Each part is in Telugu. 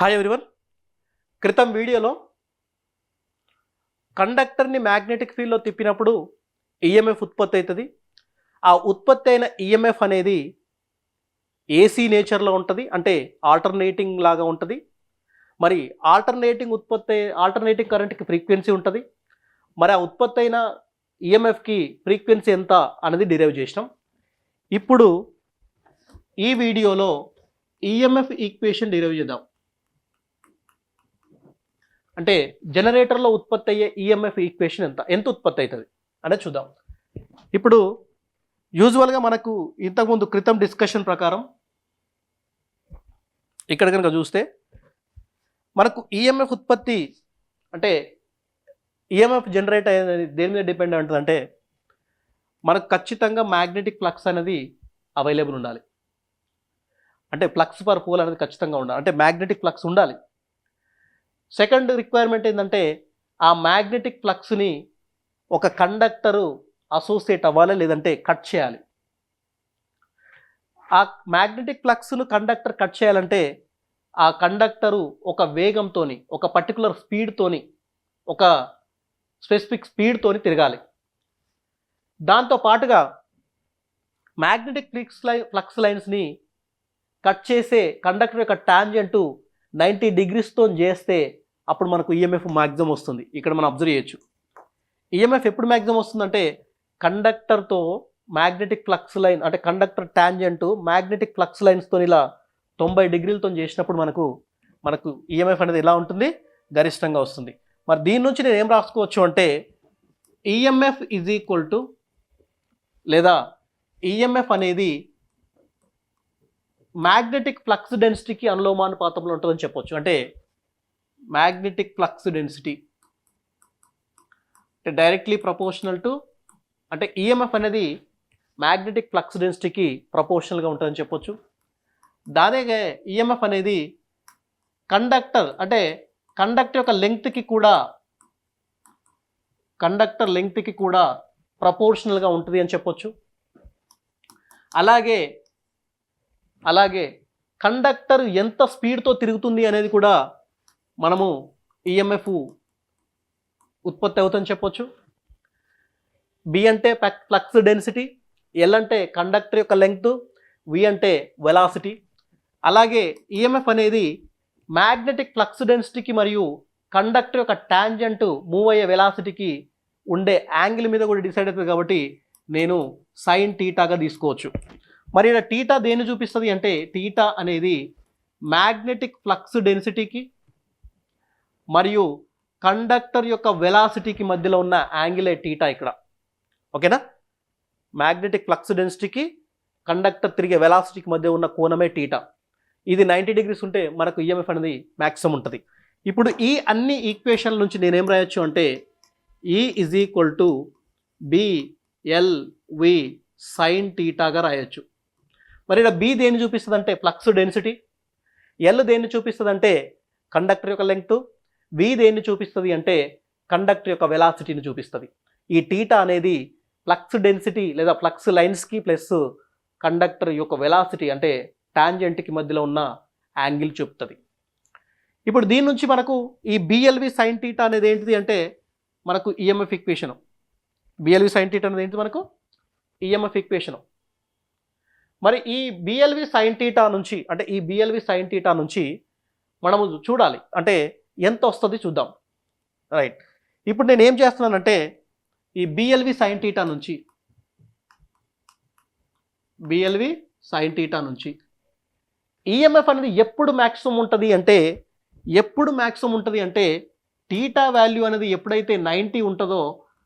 హాయ్ ఎవరివన్ క్రితం వీడియోలో కండక్టర్ని మ్యాగ్నెటిక్ ఫీల్డ్లో తిప్పినప్పుడు ఈఎంఎఫ్ ఉత్పత్తి అవుతుంది. ఆ ఉత్పత్తి అయిన ఈఎంఎఫ్ అనేది ఏసీ నేచర్లో ఉంటుంది. అంటే ఆల్టర్నేటింగ్ లాగా ఉంటుంది. మరి ఆల్టర్నేటింగ్ ఉత్పత్తి ఆల్టర్నేటింగ్ కరెంట్కి ఫ్రీక్వెన్సీ ఉంటుంది. మరి ఆ ఉత్పత్తి అయిన ఈఎంఎఫ్కి ఫ్రీక్వెన్సీ ఎంత అనేది డిరైవ్ చేసినాం. ఇప్పుడు ఈ వీడియోలో ఈఎంఎఫ్ ఈక్వేషన్ డిరైవ్ చేద్దాం. అంటే జనరేటర్లో ఉత్పత్తి అయ్యే ఈఎంఎఫ్ ఈక్వేషన్ ఎంత? ఎంత ఉత్పత్తి అవుతుంది? అనేది చూద్దాం. ఇప్పుడు యూజువల్గా మనకు ఇంతకుముందు క్రితం డిస్కషన్ ప్రకారం ఇక్కడ కనుక చూస్తే మనకు ఈఎంఎఫ్ ఉత్పత్తి అంటే ఈఎంఎఫ్ జనరేట్ అయ్యేది దేని మీద డిపెండ్ ఉంటుంది అంటే మనకు ఖచ్చితంగా మ్యాగ్నెటిక్ ఫ్లక్స్ అనేది అవైలబుల్ ఉండాలి. అంటే ఫ్లక్స్ పర్ పోల్ అనేది ఖచ్చితంగా ఉండాలి. అంటే మ్యాగ్నెటిక్ ఫ్లక్స్ ఉండాలి. సెకండ్ రిక్వైర్మెంట్ ఏంటంటే ఆ మ్యాగ్నెటిక్ ఫ్లక్స్ని ఒక కండక్టరు అసోసియేట్ అవ్వాలి లేదంటే కట్ చేయాలి. ఆ మ్యాగ్నెటిక్ ఫ్లక్స్ను కండక్టర్ కట్ చేయాలంటే ఆ కండక్టరు ఒక వేగంతో ఒక పర్టికులర్ స్పీడ్తోని ఒక స్పెసిఫిక్ స్పీడ్తోని తిరగాలి. దాంతో పాటుగా మ్యాగ్నెటిక్ ఫ్లిక్స్ లై ఫ్లక్స్ లైన్స్ని కట్ చేసే కండక్టర్ యొక్క ట్యాంజెంటు నైంటీ డిగ్రీస్తో చేస్తే అప్పుడు మనకు ఈఎంఎఫ్ మ్యాక్సిమం వస్తుంది. ఇక్కడ మనం అబ్జర్వ్ చేయొచ్చు. ఈఎంఎఫ్ ఎప్పుడు మ్యాక్సిమం వస్తుందంటే కండక్టర్తో మ్యాగ్నెటిక్ ఫ్లక్స్ లైన్ అంటే కండక్టర్ ట్యాంజెంట్ మ్యాగ్నెటిక్ ఫ్లక్స్ లైన్స్తో ఇలా తొంభై డిగ్రీలతో చేసినప్పుడు మనకు మనకు ఈఎంఎఫ్ అనేది ఎలా ఉంటుంది? గరిష్టంగా వస్తుంది. మరి దీని నుంచి నేను ఏం రాసుకోవచ్చు అంటే ఈఎంఎఫ్ ఈజ్ ఈక్వల్ టు లేదా ఈఎంఎఫ్ అనేది మ్యాగ్నెటిక్ ఫ్లక్స్ డెన్సిటీకి అనులోమానుపాతంలో ఉంటుందని చెప్పొచ్చు. అంటే మ్యాగ్నెటిక్ ఫ్లక్స్ డెన్సిటీ అంటే డైరెక్ట్లీ ప్రపోర్షనల్ టు అంటే ఈఎంఎఫ్ అనేది మ్యాగ్నెటిక్ ఫ్లక్స్ డెన్సిటీకి ప్రపోర్షనల్గా ఉంటుందని చెప్పొచ్చు. దానిగా ఈఎంఎఫ్ అనేది కండక్టర్ అంటే కండక్టర్ యొక్క లెంగ్త్కి కూడా కండక్టర్ లెంగ్త్కి కూడా ప్రపోర్షనల్గా ఉంటుంది అని చెప్పొచ్చు. అలాగే అలాగే కండక్టర్ ఎంత స్పీడ్తో తిరుగుతుంది అనేది కూడా మనము ఈఎంఎఫ్ ఉత్పత్తి అవుతుందని చెప్పొచ్చు. బి అంటే ఫ్లక్స్ డెన్సిటీ ఎల్ అంటే కండక్టర్ యొక్క లెంగ్త్ వి అంటే వెలాసిటీ. అలాగే ఈఎంఎఫ్ అనేది మ్యాగ్నెటిక్ ఫ్లక్స్ డెన్సిటీకి మరియు కండక్టర్ యొక్క ట్యాంజెంట్ మూవ్ అయ్యే వెలాసిటీకి ఉండే యాంగిల్ మీద కూడా డిసైడ్ అవుతుంది కాబట్టి నేను సైన్ టీటాగా తీసుకోవచ్చు. మరి ఇక్కడ టీటా దేన్ని చూపిస్తుంది అంటే టీటా అనేది మ్యాగ్నెటిక్ ఫ్లక్స్ డెన్సిటీకి మరియు కండక్టర్ యొక్క వెలాసిటీకి మధ్యలో ఉన్న యాంగిలే టీటా ఇక్కడ. ఓకేనా? మ్యాగ్నెటిక్ ఫ్లక్స్ డెన్సిటీకి కండక్టర్ తిరిగే వెలాసిటీకి మధ్య ఉన్న కోణమే టీటా. ఇది నైంటీ డిగ్రీస్ ఉంటే మనకు ఈఎంఎఫ్ అనేది మ్యాక్సిమం ఉంటుంది. ఇప్పుడు ఈ అన్ని ఈక్వేషన్ల నుంచి నేనేం రాయొచ్చు అంటే E is equal to BLV sine టీటాగా రాయొచ్చు. మరి ఇక్కడ బి దేన్ని చూపిస్తుంది అంటే ఫ్లక్స్ డెన్సిటీ ఎల్ దేన్ని చూపిస్తుంది అంటే కండక్టర్ యొక్క లెంగ్త్ వి దేన్ని చూపిస్తుంది అంటే కండక్టర్ యొక్క వెలాసిటీని చూపిస్తుంది. ఈ టీటా అనేది ఫ్లక్స్ డెన్సిటీ లేదా ఫ్లక్స్ లైన్స్కి ప్లస్ కండక్టర్ యొక్క వెలాసిటీ అంటే టాంజెంట్కి మధ్యలో ఉన్న యాంగిల్ చూపుతుంది. ఇప్పుడు దీని నుంచి మనకు ఈ బిఎల్వి సైన్ టీటా అనేది ఏంటిది అంటే మనకు EMF equation BLV sine theta అనేది ఏంటి మనకు? ఈఎంఎఫ్ ఈక్వేషను మరి ఈ బిఎల్వి సైన్ టీటా నుంచి అంటే ఈ బిఎల్వి సైన్ టీటా నుంచి మనము చూడాలి. అంటే ఎంత వస్తుంది చూద్దాం. రైట్ ఇప్పుడు నేను ఏం చేస్తున్నానంటే ఈ బిఎల్వి సైన్ టీటా నుంచి బిఎల్వి సైన్ టీటా నుంచి ఈఎంఎఫ్ అనేది ఎప్పుడు మ్యాక్సిమం ఉంటుంది అంటే ఎప్పుడు మ్యాక్సిమం ఉంటుంది అంటే టీటా వాల్యూ అనేది ఎప్పుడైతే నైంటీ ఉంటుందో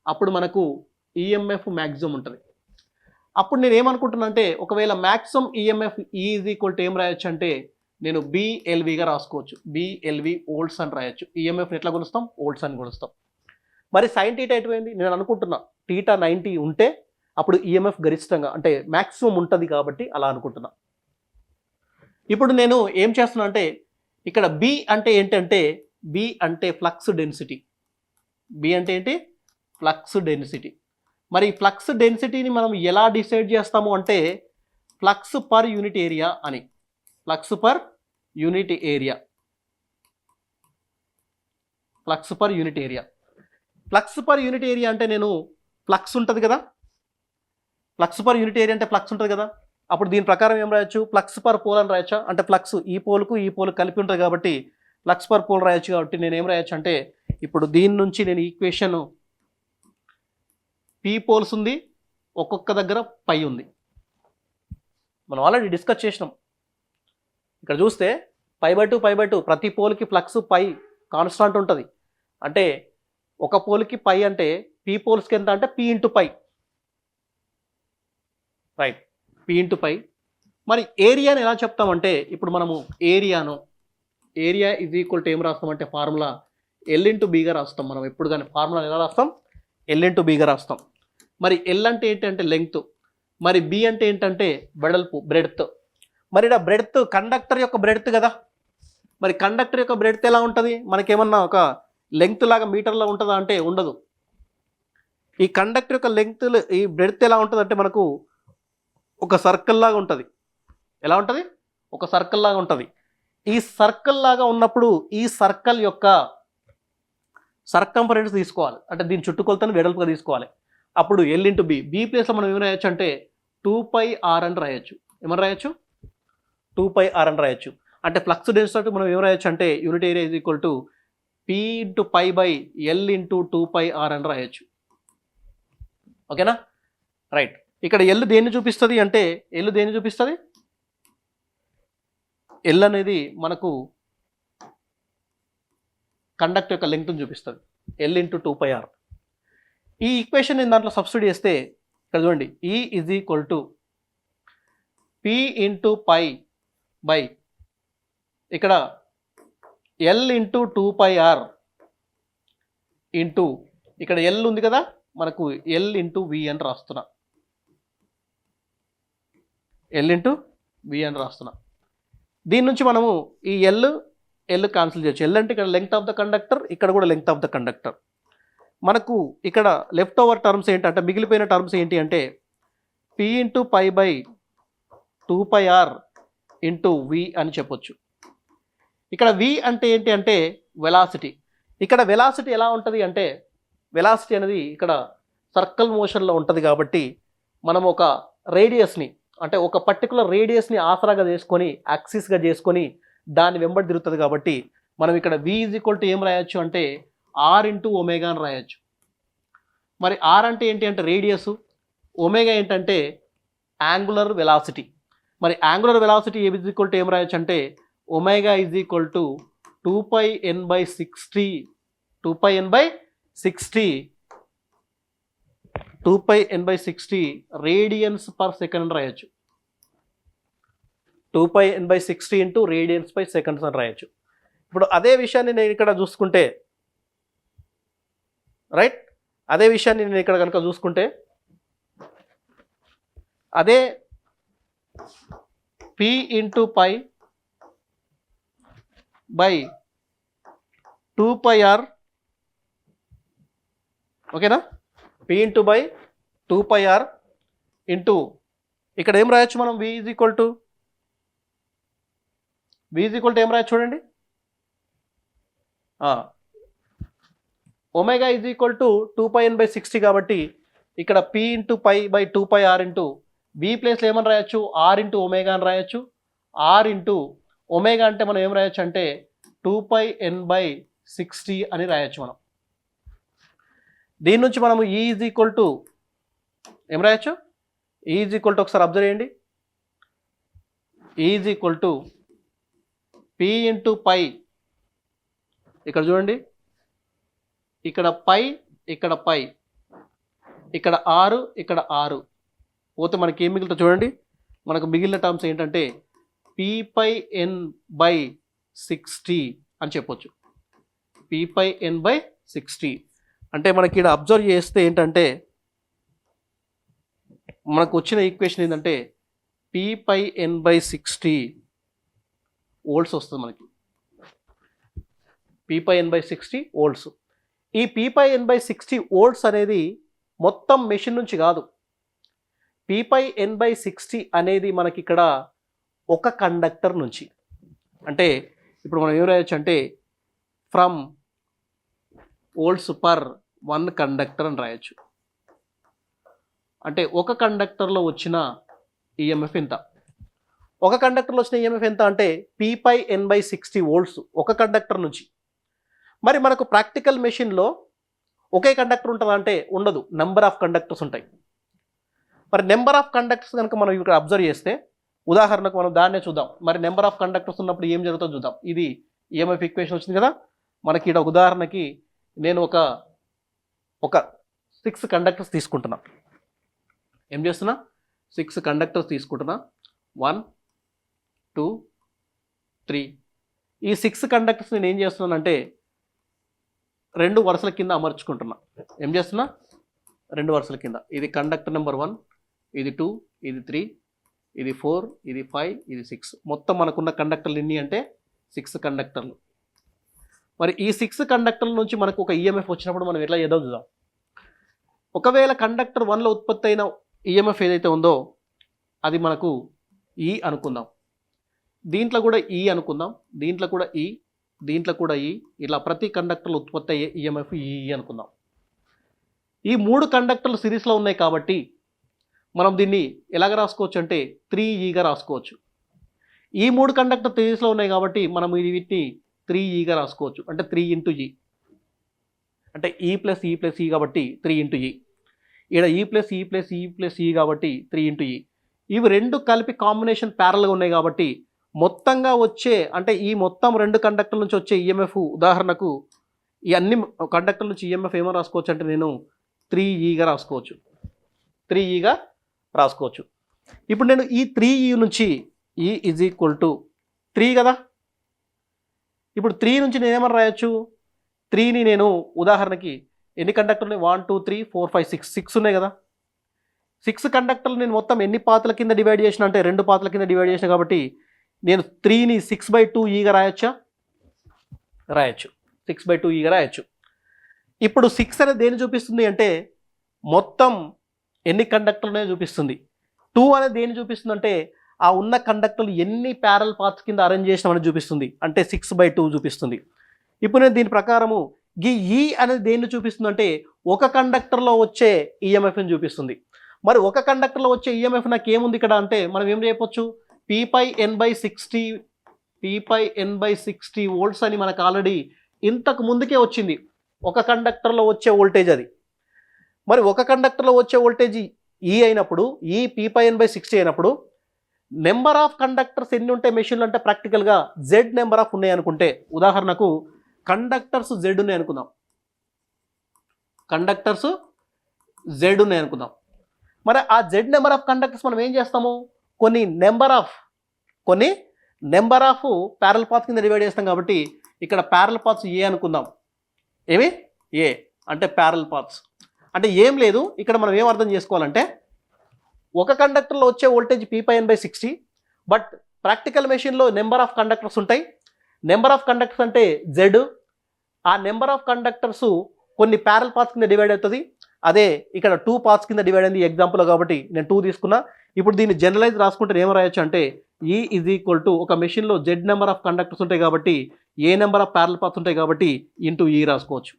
అప్పుడు మనకు ఈఎంఎఫ్ మ్యాక్సిమం ఉంటుంది. అప్పుడు నేను ఏమనుకుంటున్నానంటే ఒకవేళ maximum EMF is equal to ఏం రాయొచ్చు అంటే నేను బిఎల్విగా రాసుకోవచ్చు. బిఎల్వి ఓల్డ్స్ అని రాయొచ్చు. ఈఎంఎఫ్ ఎట్లా కొలుస్తాం? ఓల్డ్స్ అని కొలుస్తాం. మరి సైన్ టీటా ఎటువైంది? నేను అనుకుంటున్నా టీటా నైంటీ ఉంటే అప్పుడు ఈఎంఎఫ్ గరిష్టంగా అంటే మ్యాక్సిమం ఉంటుంది కాబట్టి అలా అనుకుంటున్నా. ఇప్పుడు నేను ఏం చేస్తున్నా అంటే ఇక్కడ బి అంటే ఏంటంటే బి అంటే ఫ్లక్స్ డెన్సిటీ బి అంటే ఏంటి? ఫ్లక్స్ డెన్సిటీ మరి ఫ్లక్స్ డెన్సిటీని మనం ఎలా డిసైడ్ చేస్తాము అంటే ఫ్లక్స్ పర్ యూనిట్ ఏరియా అని. Flux per unit area. Flux per unit area. Flux per unit area అంటే నేను ఫ్లక్స్ ఉంటుంది కదా? ఫ్లక్స్ పర్ యూనిట్ ఏరియా అంటే ఫ్లక్స్ ఉంటుంది కదా? అప్పుడు దీని ప్రకారం ఏం రాయొచ్చు? ఫ్లక్స్ పర్ పోల్ అని రాయొచ్చా? అంటే ఫ్లక్స్ ఈ పోల్కు ఈ పోల్ కలిపి ఉంటుంది కాబట్టి ఫ్లక్స్ పర్ పోల్ రాయొచ్చు కాబట్టి నేను ఏం రాయొచ్చు అంటే ఇప్పుడు దీని నుంచి నేను ఈక్వేషన్ పీ పోల్స్ ఉంది ఒక్కొక్క దగ్గర పై ఉంది. మనం ఆల్రెడీ డిస్కస్ చేసినాం. ఇక్కడ చూస్తే pi by two pi by two ప్రతి పోల్కి ఫ్లక్స్ పై కాన్స్టాంట్ ఉంటుంది. అంటే ఒక పోల్కి పై అంటే పీ పోల్స్కి ఎంత అంటే P into pi. Right. P into pi. మరి ఏరియాని ఎలా చెప్తామంటే ఇప్పుడు మనము ఏరియాను ఏరియా ఈజ్ ఈక్వల్ టు ఏం రాస్తామంటే ఫార్ములా ఎల్ ఇంటూ బీగా రాస్తాం మనం. ఎప్పుడు కానీ ఫార్ములా ఎలా రాస్తాం? ఎల్ ఇంటూ బీగా రాస్తాం. మరి ఎల్ అంటే ఏంటంటే లెంగ్త్. మరి బి అంటే ఏంటంటే వెడల్పు బ్రెడ్త్. మరి ఇక్కడ బ్రెడ్త్ కండక్టర్ యొక్క బ్రెడ్త్ కదా. మరి కండక్టర్ యొక్క బ్రెడ్త్ ఎలా ఉంటుంది? మనకేమన్నా ఒక లెంగ్త్ లాగా మీటర్లో ఉంటుందా అంటే ఉండదు. ఈ కండక్టర్ యొక్క లెంగ్త్ ఈ బ్రెడ్త్ ఎలా ఉంటుంది అంటే మనకు ఒక సర్కిల్ లాగా ఉంటుంది. ఎలా ఉంటుంది? ఒక సర్కిల్ లాగా ఉంటుంది. ఈ సర్కిల్ లాగా ఉన్నప్పుడు ఈ సర్కిల్ యొక్క సర్కంఫరెన్స్ తీసుకోవాలి. అంటే దీని చుట్టుకొలతను వెడల్పుగా తీసుకోవాలి. అప్పుడు ఎల్ ఇంటూ బి బి ప్లేస్లో మనం ఏమి రాయొచ్చు అంటే టూ పై ఆర్ అని రాయొచ్చు. ఏమని రాయొచ్చు? టూ పై ఆర్ అని రాయొచ్చు. అంటే ఫ్లక్స్ డెన్సిటీ మనం ఏం రాయొచ్చు అంటే unit area is equal to P into pi by L into two pi R అని రాయొచ్చు. ఓకేనా? రైట్ ఇక్కడ ఎల్ దేన్ని చూపిస్తుంది అంటే ఎల్ దేన్ని చూపిస్తుంది? ఎల్ అనేది మనకు కండక్ట్ యొక్క లెంగ్త్ని చూపిస్తుంది. L into two pi are ఈ ఈక్వేషన్ నేను దాంట్లో సబ్సిడీ చేస్తే ఇక్కడ చూడండి E is equal to P into pi by. ఇక్కడ L into two pi R into ఇక్కడ ఎల్ ఉంది కదా మనకు ఎల్ ఇంటూ వి అని రాస్తున్నా. ఎల్ ఇంటూ వి అని రాస్తున్నా. దీని నుంచి మనము ఈ ఎల్ ఎల్ క్యాన్సిల్ చేయొచ్చు. ఎల్ అంటే ఇక్కడ లెంగ్త్ ఆఫ్ ద కండక్టర్ ఇక్కడ కూడా లెంగ్త్ ఆఫ్ ద కండక్టర్ మనకు ఇక్కడ లెఫ్ట్ ఓవర్ టర్మ్స్ ఏంటంటే మిగిలిపోయిన టర్మ్స్ ఏంటి అంటే P into pi by two pi R into V అని చెప్పొచ్చు. ఇక్కడ వి అంటే ఏంటి అంటే వెలాసిటీ. ఇక్కడ వెలాసిటీ ఎలా ఉంటుంది అంటే వెలాసిటీ అనేది ఇక్కడ సర్కిల్ మోషన్లో ఉంటుంది కాబట్టి మనం ఒక రేడియస్ని అంటే ఒక పర్టికులర్ రేడియస్ని ఆసరాగా చేసుకొని యాక్సిస్గా చేసుకొని దాన్ని వెంబడి తిరుగుతుంది కాబట్టి మనం ఇక్కడ వి ఈజ్ ఈక్వల్ టు ఏం రాయొచ్చు అంటే ఆర్ ఇంటూ ఒమేగా అని రాయొచ్చు. మరి ఆర్ అంటే ఏంటి అంటే రేడియస్ ఒమేగా ఏంటంటే యాంగులర్ వెలాసిటీ. మరి యాంగులర్ వెలాసిటీ ఏ ఈక్వల్ టు ఏం రాయొచ్చు అంటే omega is equal to two pi N by sixty two pi N by sixty two pi N by sixty radians per second అని రాయొచ్చు. Two pi N by sixty into radians by seconds అని రాయొచ్చు. ఇప్పుడు అదే విషయాన్ని నేను ఇక్కడ చూసుకుంటే రైట్ అదే విషయాన్ని నేను ఇక్కడ కనుక చూసుకుంటే అదే P into pi by two pi R ఓకేనా P into by two pi R into ఇక్కడ ఏం రాయొచ్చు మనం? V is equal to V is equal to ఏం రాయొచ్చు చూడండి? Omega is equal to two pi N by sixty కాబట్టి ఇక్కడ P into pi by two pi R into B ప్లేస్లో ఏమని రాయొచ్చు? ఆర్ ఇంటూ ఒమేగా అని రాయొచ్చు. ఆర్ ఇంటూ ఒమేగా అంటే మనం ఏం రాయొచ్చు అంటే two pi N by sixty అని రాయొచ్చు మనం. దీని నుంచి మనము ఈ ఈజ్ ఈక్వల్ టు ఏం రాయొచ్చు? ఈజ్ ఈక్వల్ టు ఒకసారి అబ్జర్వ్ చేయండి. Is equal to P into pi ఇక్కడ చూడండి. ఇక్కడ పై ఇక్కడ పై ఇక్కడ ఆరు ఇక్కడ ఆరు. పోతే మనకి ఏం మిగులుతుంది చూడండి. మనకు మిగిలిన టర్మ్స్ ఏంటంటే P pi N by sixty అని చెప్పొచ్చు. P pi N by sixty అంటే మనకి ఇక్కడ అబ్జర్వ్ చేస్తే ఏంటంటే మనకు వచ్చిన ఈక్వేషన్ ఏంటంటే P pi N by sixty volts వస్తుంది మనకి. P pi N by sixty volts ఈ P pi N by sixty volts అనేది మొత్తం మెషిన్ నుంచి కాదు. P pi N by sixty అనేది మనకి ఇక్కడ ఒక కండక్టర్ నుంచి అంటే ఇప్పుడు మనం ఏం రాయొచ్చు అంటే from volts per one conductor అని రాయొచ్చు. అంటే ఒక కండక్టర్లో వచ్చిన ఈఎంఎఫ్ ఎంత? ఒక కండక్టర్లో వచ్చిన ఈఎంఎఫ్ ఎంత అంటే P pi N by sixty volts ఒక కండక్టర్ నుంచి. మరి మనకు ప్రాక్టికల్ మెషిన్లో ఒకే కండక్టర్ ఉంటుందా అంటే ఉండదు. నెంబర్ ఆఫ్ కండక్టర్స్ ఉంటాయి. మరి నెంబర్ ఆఫ్ కండక్టర్స్ కనుక మనం ఇక్కడ అబ్జర్వ్ చేస్తే ఉదాహరణకు మనం దాన్నే చూద్దాం. మరి నెంబర్ ఆఫ్ కండక్టర్స్ ఉన్నప్పుడు ఏం జరుగుతుందో చూద్దాం. ఇది ఈఎంఎఫ్ ఈక్వేషన్ వచ్చింది కదా? మనకి ఇక్కడ ఉదాహరణకి నేను ఒక ఒక సిక్స్ కండక్టర్స్ తీసుకుంటున్నా. ఏం చేస్తున్నా? సిక్స్ కండక్టర్స్ తీసుకుంటున్నా. వన్ టూ త్రీ ఈ సిక్స్ కండక్టర్స్ నేను ఏం చేస్తున్నానంటే రెండు వరుసల కింద అమర్చుకుంటున్నా. ఏం చేస్తున్నా? రెండు వరుసల కింద. ఇది కండక్టర్ నెంబర్ వన్ ఇది టూ ఇది త్రీ ఇది ఫోర్ ఇది ఫైవ్ ఇది సిక్స్. మొత్తం మనకున్న కండక్టర్లు ఎన్ని అంటే సిక్స్ కండక్టర్లు. మరి ఈ సిక్స్ కండక్టర్ల నుంచి మనకు ఒక ఈఎంఎఫ్ వచ్చినప్పుడు మనం ఎట్లా ఏదో చూద్దాం. ఒకవేళ కండక్టర్ వన్లో ఉత్పత్తి అయిన ఈఎంఎఫ్ ఏదైతే ఉందో అది మనకు ఈ అనుకుందాం. దీంట్లో కూడా ఈ అనుకుందాం. దీంట్లో కూడా ఈ దీంట్లో కూడా ఈ ఇలా ప్రతి కండక్టర్లు ఉత్పత్తి అయ్యే ఈఎంఎఫ్ ఈ అనుకుందాం. ఈ మూడు కండక్టర్లు సిరీస్లో ఉన్నాయి కాబట్టి మనం దీన్ని ఎలాగ రాసుకోవచ్చు అంటే త్రీ e ఈగా రాసుకోవచ్చు. ఈ మూడు కండక్టర్ త్రీస్లో ఉన్నాయి కాబట్టి మనం ఇది వీటిని త్రీ e ఈగా రాసుకోవచ్చు. అంటే త్రీ ఇంటూ ఈ అంటే ఈ ప్లస్ ఈ ప్లస్ ఈ కాబట్టి త్రీ ఇంటూ ఈ ఇక్కడ ఈ ప్లస్ ఈ ప్లస్ ఈ ప్లస్ ఈ కాబట్టి త్రీ ఇంటూ ఈ ఇవి రెండు కలిపి కాంబినేషన్ ప్యారల్గా ఉన్నాయి కాబట్టి మొత్తంగా వచ్చే అంటే ఈ మొత్తం రెండు కండక్టర్ల నుంచి వచ్చే ఈఎంఎఫ్ ఉదాహరణకు ఈ అన్ని కండక్టర్ నుంచి ఈఎంఎఫ్ ఏమో రాసుకోవచ్చు అంటే నేను త్రీ ఈగా రాసుకోవచ్చు. త్రీ ఈగా రాసుకోవచ్చు. ఇప్పుడు నేను ఈ త్రీ ఈ e నుంచి ఈ ఈజ్ ఈక్వల్ టు త్రీ కదా? ఇప్పుడు త్రీ నుంచి నేనేమని రాయొచ్చు? త్రీని నేను ఉదాహరణకి ఎన్ని కండక్టర్లు one two three four five six six ఉన్నాయి కదా? సిక్స్ కండక్టర్లు నేను మొత్తం ఎన్ని పాతల కింద డివైడ్ చేసిన అంటే రెండు పాతల కింద డివైడ్ చేసిన కాబట్టి నేను త్రీని సిక్స్ బై టూ ఈగా రాయొచ్చా? రాయొచ్చు. సిక్స్ బై టూ ఈగా రాయొచ్చు. ఇప్పుడు సిక్స్ అనేది దేని చూపిస్తుంది అంటే మొత్తం ఎన్ని కండక్టర్లనే చూపిస్తుంది. టూ అనేది దేని చూపిస్తుంది అంటే ఆ ఉన్న కండక్టర్లు ఎన్ని ప్యారల్ పాత్స్ కింద అరేంజ్ చేసినామని చూపిస్తుంది. అంటే సిక్స్ బై టూ చూపిస్తుంది. ఇప్పుడు నేను దీని ప్రకారము ఈ ఈ అనేది దేన్ని చూపిస్తుంది అంటే ఒక కండక్టర్లో వచ్చే ఈఎంఎఫ్ని చూపిస్తుంది. మరి ఒక కండక్టర్లో వచ్చే ఈఎంఎఫ్ నాకు ఏముంది ఇక్కడ అంటే మనం ఏం చెప్పొచ్చు P pi N by sixty P pi N by sixty volts అని మనకు ఆల్రెడీ ఇంతకు ముందుకే వచ్చింది. ఒక కండక్టర్లో వచ్చే వోల్టేజ్ అది. మరి ఒక కండక్టర్లో వచ్చే వోల్టేజ్ ఈ e అయినప్పుడు ఈ P pi N by sixty అయినప్పుడు నెంబర్ ఆఫ్ కండక్టర్స్ ఎన్ని ఉంటాయి మెషిన్లు అంటే ప్రాక్టికల్గా జెడ్ నెంబర్ ఆఫ్ ఉన్నాయి అనుకుంటే ఉదాహరణకు కండక్టర్స్ జెడ్ ఉన్నాయి అనుకుందాం. కండక్టర్స్ జెడ్ ఉన్నాయి అనుకుందాం. మరి ఆ జెడ్ నెంబర్ ఆఫ్ కండక్టర్స్ మనం ఏం చేస్తాము? కొన్ని నెంబర్ ఆఫ్ కొన్ని నెంబర్ ఆఫ్ ప్యారల్ పాత్ కింద డివైడ్ చేస్తాం కాబట్టి ఇక్కడ ప్యారల్ పాత్స్ ఏ అనుకుందాం. ఏమి ఏ అంటే ప్యారల్ పాత్స్ అంటే ఏం లేదు ఇక్కడ మనం ఏం అర్థం చేసుకోవాలంటే ఒక కండక్టర్లో వచ్చే voltage P pi N by sixty but practical మెషిన్లో నెంబర్ ఆఫ్ కండక్టర్స్ ఉంటాయి. నెంబర్ ఆఫ్ కండక్టర్స్ అంటే జెడ్ ఆ నెంబర్ ఆఫ్ కండక్టర్స్ కొన్ని ప్యారల్ పాత్స్ కింద డివైడ్ అవుతుంది. అదే ఇక్కడ టూ పార్ట్స్ కింద డివైడ్ అయింది ఎగ్జాంపుల్ కాబట్టి నేను టూ తీసుకున్నా. ఇప్పుడు దీన్ని జనరలైజ్ రాసుకుంటే ఏం రాయొచ్చు అంటే ఈ ఈజ్ ఈక్వల్ టు ఒక మెషిన్లో జెడ్ నెంబర్ ఆఫ్ కండక్టర్స్ ఉంటాయి కాబట్టి A number of parallel paths ఉంటాయి కాబట్టి ఇంటూ ఈ e రాసుకోవచ్చు.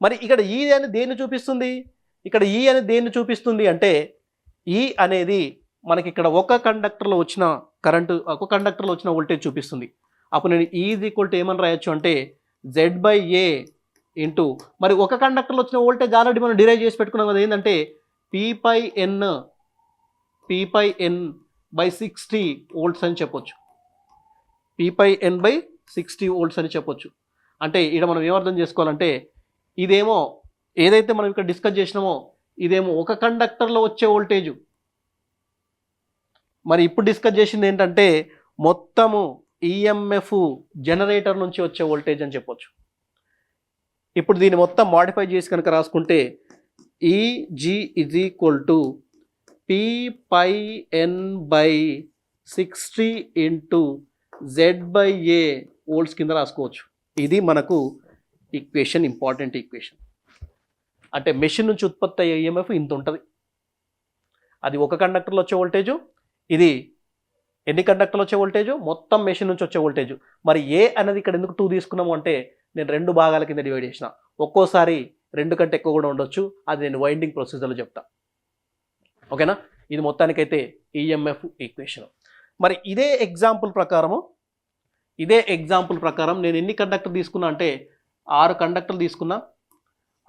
మరి ఇక్కడ ఈ అని దేన్ని చూపిస్తుంది? ఇక్కడ ఈ అని దేన్ని చూపిస్తుంది అంటే ఈ అనేది మనకి ఇక్కడ ఒక కండక్టర్లో వచ్చిన కరెంటు ఒక కండక్టర్లో వచ్చిన వోల్టేజ్ చూపిస్తుంది. అప్పుడు నేను ఈజ్ ఈక్వల్ టు ఏమని రాయొచ్చు అంటే జెడ్ బై ఏ ఇంటూ మరి ఒక కండక్టర్లో వచ్చిన వోల్టేజ్ ఆల్రెడీ మనం డిరైవ్ చేసి పెట్టుకున్నాం కదా ఏంటంటే P pi N P pi N by sixty volts అని చెప్పొచ్చు. P pi N by sixty volts అని చెప్పొచ్చు. అంటే ఇక్కడ మనం ఏమర్థం చేసుకోవాలంటే ఇదేమో ఏదైతే మనం ఇక్కడ డిస్కస్ చేసినామో ఇదేమో ఒక కండక్టర్లో వచ్చే వోల్టేజు మరి ఇప్పుడు డిస్కస్ చేసింది ఏంటంటే మొత్తము ఈఎంఎఫ్ జనరేటర్ నుంచి వచ్చే వోల్టేజ్ అని చెప్పొచ్చు. ఇప్పుడు దీన్ని మొత్తం మాడిఫై చేసి కనుక రాసుకుంటే EG is equal to P pi N by sixty into Z by A volts కింద రాసుకోవచ్చు. ఇది మనకు ఈక్వేషన్ ఇంపార్టెంట్ ఈక్వేషన్ అంటే మెషిన్ నుంచి ఉత్పత్తి అయ్యే ఈఎంఎఫ్ ఇంత ఉంటుంది. అది ఒక కండక్టర్లో వచ్చే వోల్టేజు ఇది ఎన్ని కండక్టర్లు వచ్చే వోల్టేజ్ మొత్తం మెషిన్ నుంచి వచ్చే వోల్టేజ్ మరి ఏ అనేది ఇక్కడ ఎందుకు టూ తీసుకున్నాము అంటే నేను రెండు భాగాల కింద డివైడ్ చేసిన. ఒక్కోసారి రెండు కంటే ఎక్కువ కూడా ఉండొచ్చు. అది నేను వైండింగ్ ప్రొసీజర్లో చెప్తా. ఓకేనా? ఇది మొత్తానికైతే ఈఎంఎఫ్ ఈక్వేషన్ మరి ఇదే ఎగ్జాంపుల్ ప్రకారము ఇదే ఎగ్జాంపుల్ ప్రకారం నేను ఎన్ని కండక్టర్ తీసుకున్నా అంటే ఆరు కండక్టర్లు తీసుకున్నా.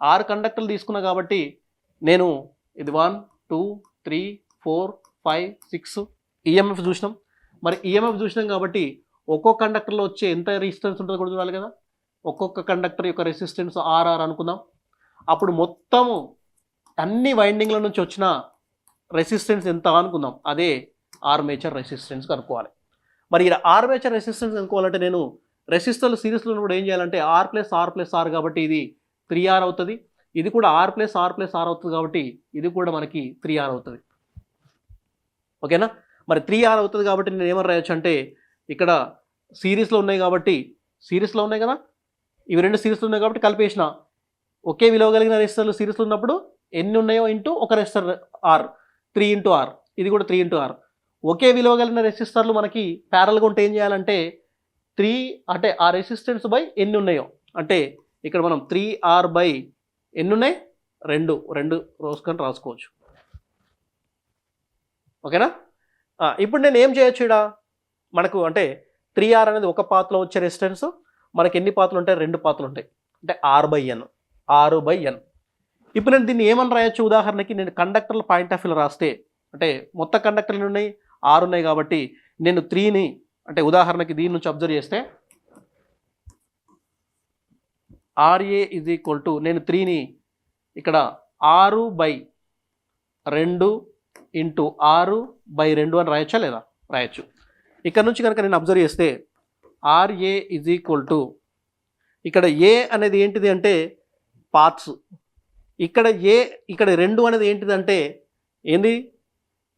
ఆరు కండక్టర్లు తీసుకున్నా కాబట్టి నేను ఇది one two three four five six EMF చూసినాం. మరి ఈఎంఎఫ్ చూసినాం కాబట్టి ఒక్కో కండక్టర్లో వచ్చే ఎంత రెసిస్టెన్స్ ఉంటుందో కూడా చూడాలి కదా. ఒక్కొక్క కండక్టర్ యొక్క రెసిస్టెన్స్ ఆర్ఆర్ అనుకుందాం. అప్పుడు మొత్తము అన్ని వైండింగ్ల నుంచి వచ్చిన రెసిస్టెన్స్ ఎంత అనుకుందాం. అదే ఆర్మేచర్ రెసిస్టెన్స్ కనుక్కోవాలి. మరి ఇలా ఆర్మేచర్ రెసిస్టెన్స్ కనుక్కోవాలంటే నేను రెసిస్టర్లు సిరీస్లో కూడా ఏం చేయాలంటే R plus R plus R కాబట్టి ఇది త్రీ ఆర్ అవుతుంది. ఇది కూడా R plus R plus R అవుతుంది కాబట్టి ఇది కూడా మనకి త్రీ ఆర్ అవుతుంది. ఓకేనా? మరి త్రీ ఆర్ అవుతుంది కాబట్టి నేను ఏమని రాయొచ్చు అంటే ఇక్కడ సిరీస్లో ఉన్నాయి కాబట్టి సిరీస్లో ఉన్నాయి కదా? ఇవి రెండు సిరీస్లు ఉన్నాయి కాబట్టి కలిపేసిన. ఒకే విలువ కలిగిన రెసిస్టర్లు సిరీస్లు ఉన్నప్పుడు ఎన్ని ఉన్నాయో ఇంటూ ఒక resistor R three into R ఇది కూడా త్రీ ఇంటూ ఆర్ ఒకే విలువ కలిగిన రెసిస్టర్లు మనకి ప్యారల్గా ఉంటే ఏం చేయాలంటే త్రీ అంటే ఆ రెసిస్టెన్స్ బై ఎన్ని ఉన్నాయో. అంటే ఇక్కడ మనం త్రీ ఆర్ బై ఎన్ని ఉన్నాయి రెండు రెండు రోజుకొని రాసుకోవచ్చు. ఓకేనా? ఇప్పుడు నేను ఏం చేయొచ్చు ఇడా మనకు అంటే త్రీ ఆర్ అనేది ఒక పాత్రలో వచ్చే రెసిస్టెన్స్ మనకి ఎన్ని పాత్రలు ఉంటాయి? రెండు పాత్రలు ఉంటాయి. అంటే ఆర్ బై ఎన్ ఆరు బై ఎన్ ఇప్పుడు నేను దీన్ని ఏమని రాయొచ్చు? ఉదాహరణకి నేను కండక్టర్ల పాయింట్ ఆఫ్ వ్యూలో రాస్తే అంటే మొత్తం కండక్టర్లు ఉన్నాయి? ఆరు ఉన్నాయి కాబట్టి నేను త్రీని అంటే ఉదాహరణకి దీని నుంచి అబ్జర్వ్ చేస్తే ఆర్ఏ ఇజ్ ఈక్వల్ టు నేను త్రీని ఇక్కడ ఆరు బై రెండు ఇంటూ ఆరు బై రెండు అని రాయొచ్చా లేదా? రాయొచ్చు. ఇక్కడ నుంచి కనుక నేను అబ్జర్వ్ చేస్తే ఆర్ఏ ఇజ్ ఈక్వల్ టు ఇక్కడ ఏ అనేది ఏంటిది అంటే పార్ట్స్ ఇక్కడ ఏ ఇక్కడ రెండు అనేది ఏంటిది అంటే ఏంది?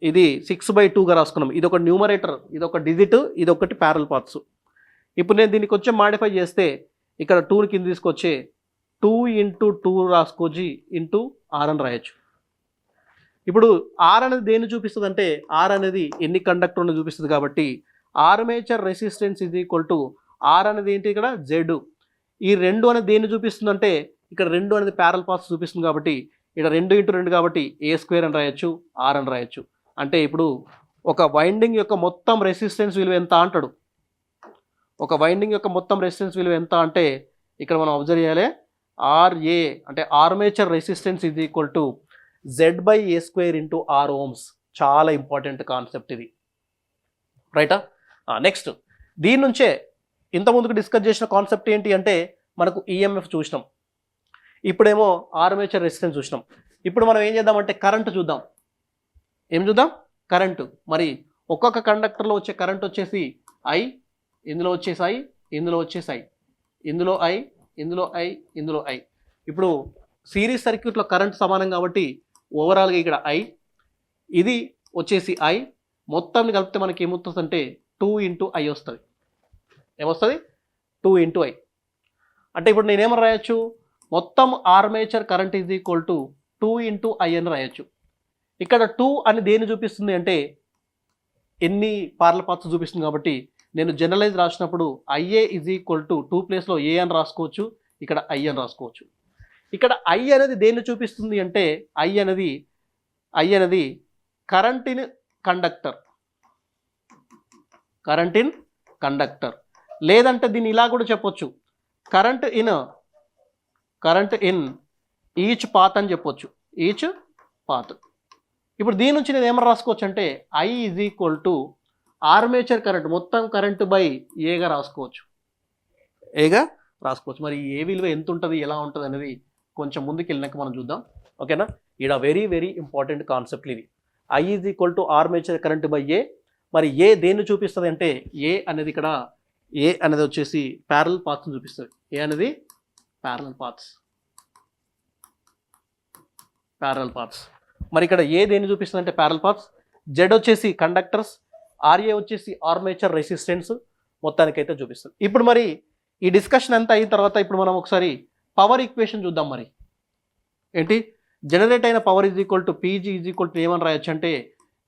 ఇది సిక్స్ బై టూగా రాసుకున్నాం. ఇది ఒక న్యూమరేటర్ ఇది ఒక డిజిట్ ఇది ఒకటి ప్యారల్ పార్ట్స్ ఇప్పుడు నేను దీనికి కొంచెం మాడిఫై చేస్తే ఇక్కడ టూని కింద తీసుకొచ్చే టూ ఇంటూ టూ రాసుకోజి ఇంటూ ఆర్ అని రాయొచ్చు. ఇప్పుడు ఆర్ అనేది దేన్ని చూపిస్తుంది అంటే ఆర్ అనేది ఎన్ని కండక్టర్ని చూపిస్తుంది కాబట్టి ఆర్మేచర్ రెసిస్టెన్స్ ఇది ఈక్వల్ టు ఆర్ అనేది ఏంటి ఇక్కడ? జెడ్ ఈ రెండు అనేది దేన్ని చూపిస్తుంది అంటే ఇక్కడ రెండు అనేది ప్యారల్ పాస్ చూపిస్తుంది కాబట్టి ఇక్కడ రెండు ఇంటూ రెండు కాబట్టి ఏ స్క్వేర్ అని రాయొచ్చు ఆర్ అని రాయొచ్చు. అంటే ఇప్పుడు ఒక వైండింగ్ యొక్క మొత్తం రెసిస్టెన్స్ విలువ ఎంత అంటాడు? ఒక వైండింగ్ యొక్క మొత్తం రెసిస్టెన్స్ విలువ ఎంత అంటే ఇక్కడ మనం అబ్జర్వ్ చేయాలి. ఆర్ఏ అంటే ఆర్మేచర్ రెసిస్టెన్స్ ఇది equal to Z by A square into R ohms చాలా ఇంపార్టెంట్ కాన్సెప్ట్ ఇది. రైటా నెక్స్ట్ దీని నుంచే ఇంతకుముందుకు డిస్కస్ చేసిన కాన్సెప్ట్ ఏంటి అంటే మనకు ఈఎంఎఫ్ చూసినాం. ఇప్పుడేమో ఆర్మేచర్ రెసిస్టెన్స్ చూసినాం. ఇప్పుడు మనం ఏం చేద్దామంటే కరెంట్ చూద్దాం. ఏం చూద్దాం? కరెంటు. మరి ఒక్కొక్క కండక్టర్లో వచ్చే కరెంట్ వచ్చేసి ఐ ఇందులో వచ్చేసి ఐ ఇందులో వచ్చేసి ఐ ఇందులో ఐ ఇందులో ఐ ఇందులో ఐ ఇప్పుడు సిరీస్ సర్క్యూట్లో కరెంట్ సమానం కాబట్టి ఓవరాల్గా ఇక్కడ ఐ ఇది వచ్చేసి ఐ మొత్తాన్ని కలిపితే మనకి ఏమొస్తుంది అంటే టూ ఇంటూ ఐ వస్తుంది. ఏమొస్తుంది? టూ ఇంటూ ఐ అంటే ఇప్పుడు నేనేమని రాయొచ్చు? మొత్తం armature current is equal to two into I అని రాయొచ్చు. ఇక్కడ టూ అని దేన్ని చూపిస్తుంది అంటే ఎన్ని పార్ల పాత్ర చూపిస్తుంది కాబట్టి నేను జనరలైజ్ రాసినప్పుడు IA is equal to two ప్లేస్లో ఏ అని రాసుకోవచ్చు ఇక్కడ ఐ అని రాసుకోవచ్చు. ఇక్కడ ఐ అనేది దేన్ని చూపిస్తుంది అంటే ఐ అనేది ఐ అనేది current in conductor current in conductor లేదంటే దీన్ని ఇలా కూడా చెప్పొచ్చు. Current in current in each path అని చెప్పొచ్చు. ఈచ్ పాత్ ఇప్పుడు దీని నుంచి నేను ఏమని రాసుకోవచ్చు అంటే I is equal to armature current మొత్తం కరెంట్ బై ఏగా రాసుకోవచ్చు. ఏగా రాసుకోవచ్చు. మరి ఏ విలువ ఎంత ఉంటుంది ఎలా ఉంటుంది అనేది కొంచెం ముందుకు వెళ్ళినాక మనం చూద్దాం. ఓకేనా? ఈడ వెరీ వెరీ ఇంపార్టెంట్ కాన్సెప్ట్ ఇది. I is equal to armature current by A మరి ఏ దేన్ని చూపిస్తుంది అంటే ఏ అనేది ఇక్కడ ఏ అనేది వచ్చేసి ప్యారల్ పాత్స్ చూపిస్తుంది. ఏ అనేది ప్యారల్ పాత్స్ ప్యారల్ పాత్స్ మరి ఇక్కడ ఏ దేన్ని చూపిస్తుంది అంటే ప్యారల్ పాత్స్ జెడ్ వచ్చేసి కండక్టర్స్ ఆర్ఏ వచ్చేసి ఆర్మేచర్ రెసిస్టెన్స్ మొత్తానికైతే చూపిస్తుంది. ఇప్పుడు మరి ఈ డిస్కషన్ అంతా అయిన తర్వాత ఇప్పుడు మనం ఒకసారి పవర్ ఈక్వేషన్ చూద్దాం మరి. ఏంటి? జనరేట్ అయిన power is equal to PG is equal to ఏమని రాయొచ్చు అంటే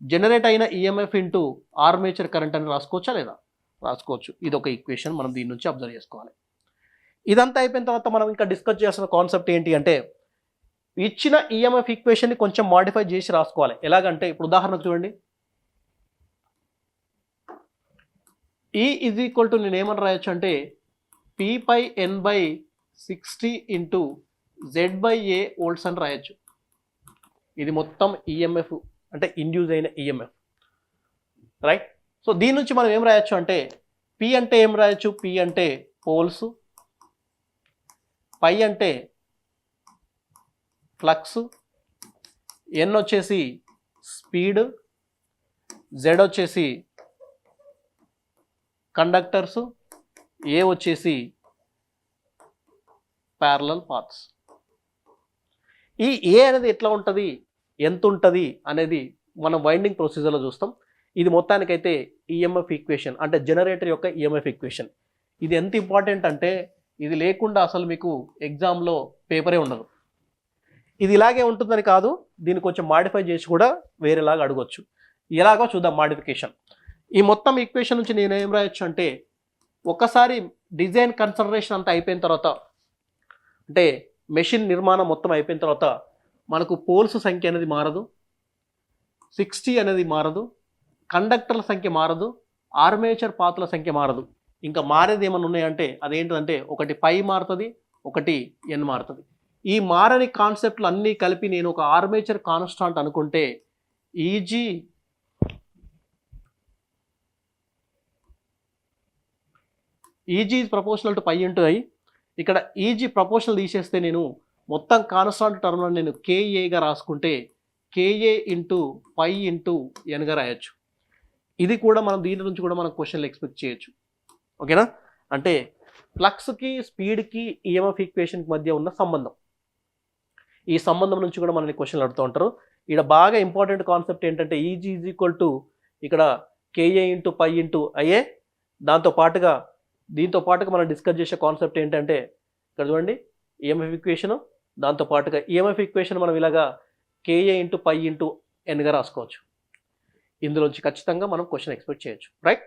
జనరేట్ అయిన ఈఎంఎఫ్ ఇంటూ ఆర్మేచర్ కరెంట్ అని రాసుకోవచ్చా లేదా? రాసుకోవచ్చు. ఇది ఒక ఈక్వేషన్ మనం దీని నుంచి అబ్జర్వ్ చేసుకోవాలి. ఇదంతా అయిపోయిన తర్వాత మనం ఇంకా డిస్కస్ చేయాల్సిన కాన్సెప్ట్ ఏంటి అంటే ఇచ్చిన ఈఎంఎఫ్ ఈక్వేషన్ని కొంచెం మాడిఫై చేసి రాసుకోవాలి. ఎలాగంటే ఇప్పుడు ఉదాహరణకు చూడండి. ఈ ఇజ్ ఈక్వల్ టు నేను ఏమని రాయొచ్చు అంటే P pi N by sixty into Z by A volts అని రాయొచ్చు. ఇది మొత్తం ఈఎంఎఫ్ అంటే ఇండ్యూస్ అయిన ఈఎంఎఫ్ రైట్ సో దీని నుంచి మనం ఏం రాయొచ్చు అంటే పి అంటే ఏం రాయొచ్చు? పి అంటే పోల్స్. పై అంటే ఫ్లక్స్ ఎన్ వచ్చేసి స్పీడ్ జెడ్ వచ్చేసి కండక్టర్స్ ఏ వచ్చేసి ప్యారలల్ పాత్స్ ఈ ఏ అనేది ఎట్లా ఉంటుంది? ఎంత ఉంటుంది అనేది మనం వైండింగ్ ప్రొసీజర్లో చూస్తాం. ఇది మొత్తానికైతే ఈఎంఎఫ్ ఈక్వేషన్ అంటే జనరేటర్ యొక్క ఈఎంఎఫ్ ఈక్వేషన్ ఇది ఎంత ఇంపార్టెంట్ అంటే ఇది లేకుండా అసలు మీకు ఎగ్జామ్లో పేపరే ఉండదు. ఇది ఇలాగే ఉంటుందని కాదు దీన్ని కొంచెం మాడిఫై చేసి కూడా వేరేలాగా అడగొచ్చు. ఎలాగో చూద్దాం మాడిఫికేషన్ ఈ మొత్తం ఈక్వేషన్ నుంచి నేను ఏం రాయొచ్చు అంటే ఒకసారి డిజైన్ కన్సల్టేషన్ అంతా అయిపోయిన తర్వాత అంటే మెషిన్ నిర్మాణం మొత్తం అయిపోయిన తర్వాత మనకు పోల్స్ సంఖ్య అనేది మారదు సిక్స్టీ అనేది మారదు కండక్టర్ల సంఖ్య మారదు ఆర్మేచర్ పాత్రల సంఖ్య మారదు. ఇంకా మారేది ఏమైనా ఉన్నాయంటే అదేంటంటే ఒకటి పై మారుతుంది ఒకటి ఎన్ మారుతుంది. ఈ మారని కాన్సెప్ట్లు అన్నీ కలిపి నేను ఒక ఆర్మేచర్ కాన్స్టాంట్ అనుకుంటే EG EG proportional to pi into ఇక్కడ ఈజీ ప్రపోర్షనల్ తీసేస్తే నేను మొత్తం కాన్స్టాంట్ టర్మ్లో నేను కేఏగా రాసుకుంటే కేఏ ఇంటూ పై ఇంటూ ఎన్గా రాయొచ్చు. ఇది కూడా మనం దీని నుంచి కూడా మనం క్వశ్చన్లు ఎక్స్పెక్ట్ చేయొచ్చు. ఓకేనా? అంటే ఫ్లక్స్కి స్పీడ్కి ఈఎంఎఫ్ ఈక్వేషన్కి మధ్య ఉన్న సంబంధం. ఈ సంబంధం నుంచి కూడా మనల్ని క్వశ్చన్లు అడుగుతూ ఉంటారు. ఇక్కడ బాగా ఇంపార్టెంట్ కాన్సెప్ట్ ఏంటంటే ఈజీ ఈజ్ ఈక్వల్ టు ఇక్కడ KA into pi into IA దాంతో పాటుగా దీంతో పాటుగా మనం డిస్కస్ చేసే కాన్సెప్ట్ ఏంటంటే ఇక్కడ చూడండి ఈఎంఎఫ్ ఈక్వేషను దాంతో పాటుగా ఈఎంఎఫ్ ఈక్వేషన్ మనం ఇలాగా కేఏ ఇంటూ పై ఇంటూ ఎన్గా రాసుకోవచ్చు. ఇందులోంచి ఖచ్చితంగా మనం క్వశ్చన్ ఎక్స్పెక్ట్ చేయొచ్చు. రైట్